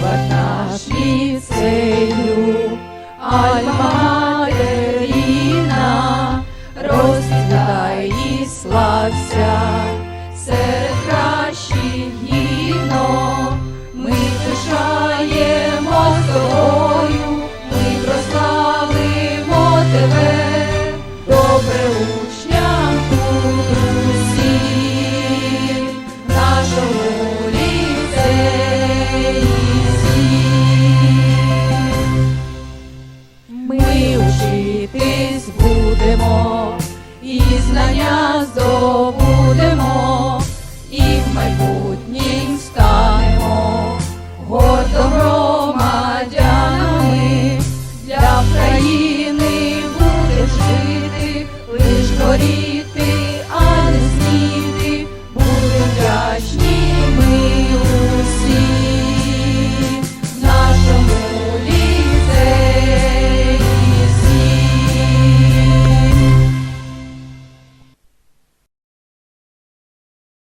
but now she says. Будемо, і знання здобудемо, і в майбутнім станемо. Гордо громадянами, для країни будеш жити, лиш горі